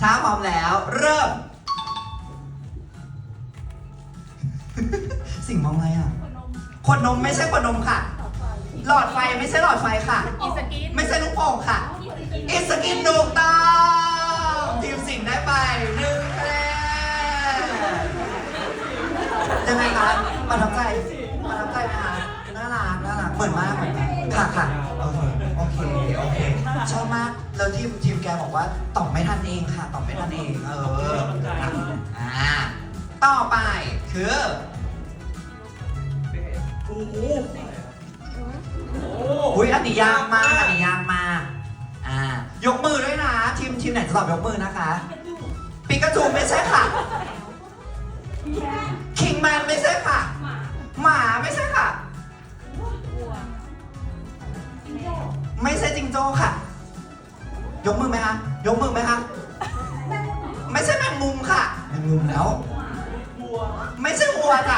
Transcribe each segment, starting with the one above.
ถ้าพร้อมแล้ว เริ่ม สิ่งมองอะไรอะ ขวดนมไม่ใช่ขวดนมค่ะ หลอดไฟไม่ใช่หลอดไฟค่ะ อีสกินไม่ใช่ลูกโป่งค่ะอิสกินถูกต้องทีมสิงห์ได้ไปหนึ่งคะแนนยังไงคะประทับใจประทับใจไหมคะน่ารักน่ารักเหมือนมากเหมือนมากค่ะค่ะ ทีมทีมแกบอกว่าตอบไม่ทันเองค่ะตอบไม่ทันเองเอออ่าต่อไปคือโอ้โหอุ้ยอันนี้ยากมากอันนี้ยากมากอ่ายกมือด้วยนะ ทีมทีมไหนจะตอบยกมือนะคะปิกาจูไม่ใช่ค่ะคิงแมนไม่ใช่ค่ะหมาไม่ใช่ค่ะ ยกมือไหมคะ ยกมือไหมคะ ไม่ใช่แมงมุมค่ะแมงมุมแล้ววัวไม่ใช่วัวจ้ะ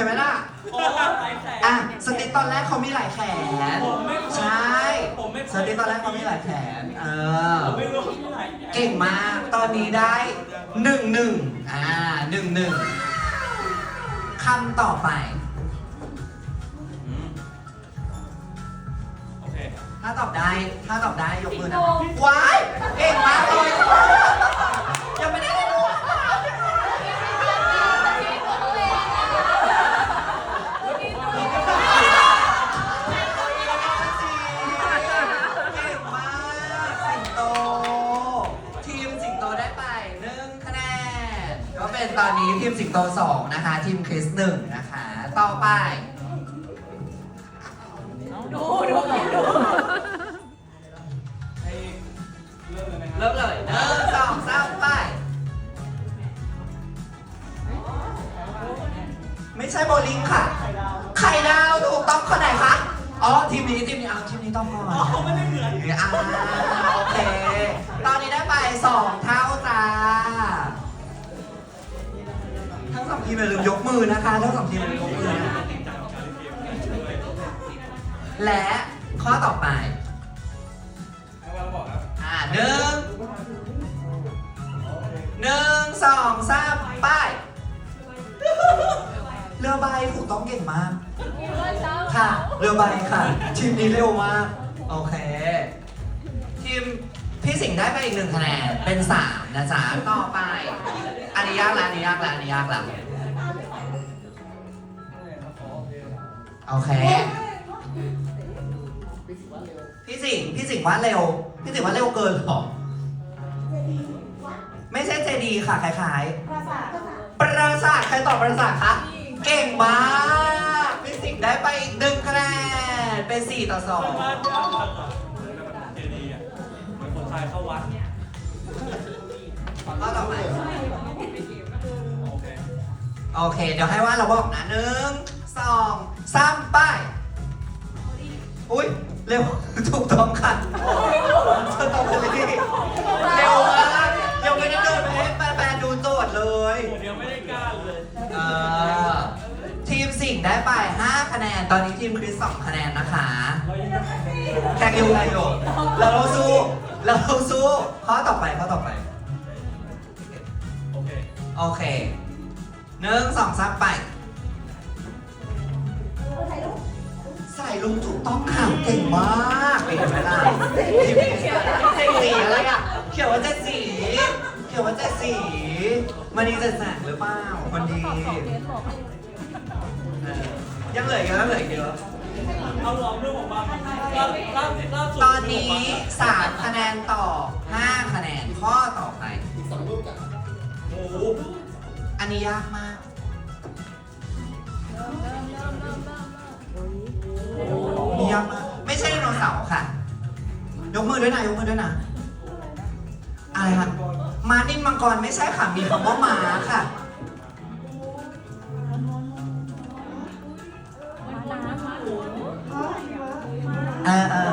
ห็นไหมล่ะอ๋อหลายแสนอะสติตอนแรกเขามีหลายแขนผมไม่เคยใช่ผมไม่เคยสติตอนแรกเขามีหลายแขนเออผมไม่รู้ที่ไหนเก่งมากตอนนี้ได้หนึ่งหนึ่งอ่าหนึ่งหนึ่งคำต่อไปอืมโอเค ถ้าตอบได้ถ้าตอบได้ยกมือนะว้ายเก่งมากเลย เป็นตอนนี้ทีมสิงโตสองนะคะทีมคริสหนึ่งนะคะ ต่อไป ดูดูดูให้เริ่มเลยไหมครัเริ่มเลยหนึ่งสองสามไป ไม่ใช่โบลิ่งค่ะ ไข่ดาวถูกต้องคนไหนคะ อ๋อ ทีมนี้ทีมนี้เอาทีมนี้ต้องก่อนอ๋อไม่ได้เหมือน อ่า อย่าลืมยกมือนะคะทั้งสองทีมอย่าลืมยกมือนะและข้อต่อไปให้วเราบอกครับอ่าหนึ่งหนึ่งสองสามไปเรือใบถูกต้องเก่งมาก ค่ะ เรือใบค่ะ ทีมนี้เร็วมาก โอเค ทีมพี่สิงห์ได้ไปอีกหนึ่งคะแนน เป็นสามนะจ๊ะต่อไป อันนี้ยากละอันนี้ยากละอันนี้ยากละ โอเค พี่สิงห์พี่สิงห์ว่าเร็ว พี่สิงห์ว่าเร็วเกินเหรอ ไม่ใช่เจดีย์ค่ะคล้ายๆปราสาทใครตอบปราสาทคะ เก่งมากพี่สิงห์ได้ไปอีกหนึ่งคะแนนเป็นสี่ต่อสอง เจดีย์อะเหมือนคนชายเข้าวัด ข้อต่อไป โอเค โอเค เดี๋ยวให้ว่าเราบอกนะหนึ่ง สองสามไปอุ้ยเร็วถูกต้องค่ะสตรอเบอรี่เร็วมากยังไม่ได้เดินไปให้แฟนๆดูโจทย์เลยเดี๋ยวไม่ได้กล้าเลยเออทีมสิงห์ได้ไป 5 คะแนน ตอนนี้ทีมคริส2คะแนนนะคะเรายังแข่งอยู่แข่งอยู่เราเราสู้เราสู้ข้อต่อไปข้อต่อไป โอเค โอเคหนึ่งสองสามไป ลุงถูกต้องค่ะเก่งมากเห็นไหมล่ะเจ็ดสีอะไรอะ เขียวว่าเจ็ดสี เขียวว่าเจ็ดสีมันดีเจ็ดแสงหรือเปล่าคนดีเออยังเหลืออีกเยอะเหลืออีกเยอะเอาลองเรื่องผมบ้างล่าล่าล่าสุดตอนนี้3คะแนนต่อ5คะแนนข้อต่อไป โอ้โหอันนี้ยากมาก ยากมากไม่ใช่ไดโนเสาร์ค่ะ ยกมือด้วยนะยกมือด้วยนะ อะไรคะม้านิ่มมังกรไม่ใช่ค่ะ มีคำว่าม้าค่ะ เออเออ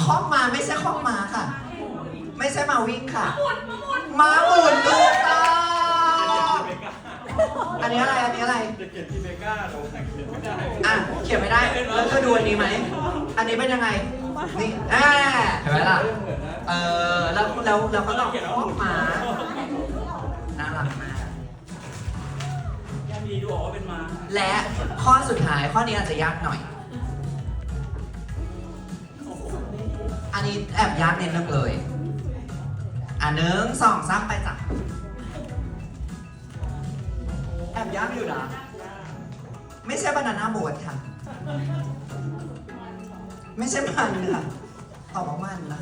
คอกม้าไม่ใช่คอกม้าค่ะไม่ไม่ใช่มาวิ่งค่ะมาหมุนถูกต้องอั นนี้อะไร อันนี้อะไร จะเขียนทีเมกาแต่ว่าเขียนไม่ได้อะ เขียนไม่ได้ แล้วเธอดูอันนี้ไหม อันนี้เป็นยังไง นี่อ่าเห็นไหมล่ะ เออ แล้วแล้วเราก็ต้องออกมา น่ารักมากย่ามีดูออกว่าเป็นม้าและข้อสุดท้ายข้อนี้อาจจะยากหน่อย อันนี้แอบยากนิดนึงเลย อะหนึ่งสองสามไปจ้ะ ยากอยู่นะ ไม่ใช่บานาน่าโบ๊ทค่ะ ไม่ใช่มันค่ะตอบว่ามันนะ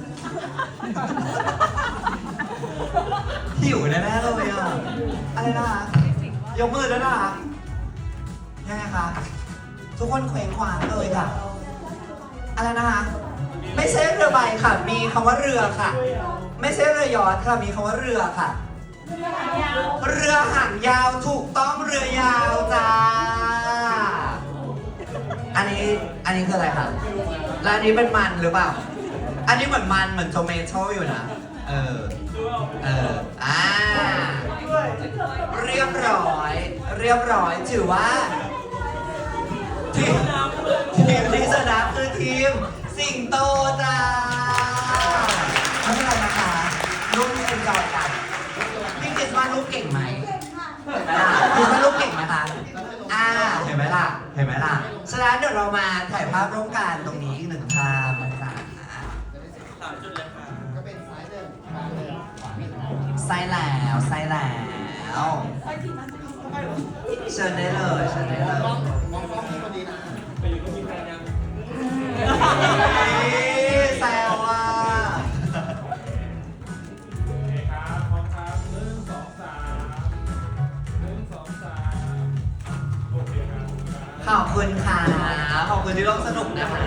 หิวแน่ๆเลยอะ อะไรนะคะ ยกมือแล้วนะคะ ยังไงคะ ทุกคนเคว้งคว้างเลยค่ะ อะไรนะคะ ไม่ใช่เรือใบค่ะ มีคำว่าเรือค่ะ ไม่ใช่เรือยอชต์ค่ะ มีคำว่าเรือค่ะ เรือหางยาวถูกต้องเรือยาวจ้า อันนี้อันนี้คืออะไรครับ แล้วอันนี้เป็นมันหรือเปล่า อันนี้เหมือนมันเหมือนโทเมโตอยู่นะ เออ เออ อ่า เรียบร้อย เรียบร้อยถือว่าทีมทีมที่ชนะคือทีม สิงโตจ้าไม่เป็นไรนะคะรุ่นเอ็นจอยกัน พี่คิดว่าลูกเก่งไหมอ่าคิดว่าลูกเก่งไหมคะอ่าเห็นไหมล่ะเห็นไหมล่ะฉะนั้นเดี๋ยวเรามาถ่ายภาพร่วมกันตรงนี้อีกหนึ่งภาพนะคะสามจุดเลยค่ะไส้แล้วไส้แล้วเชิญได้เลยเชิญได้เลยไปอยู่ก็มีแฟนยัง คุณค่ะ ขอบคุณที่ร่วมสนุกนะคะ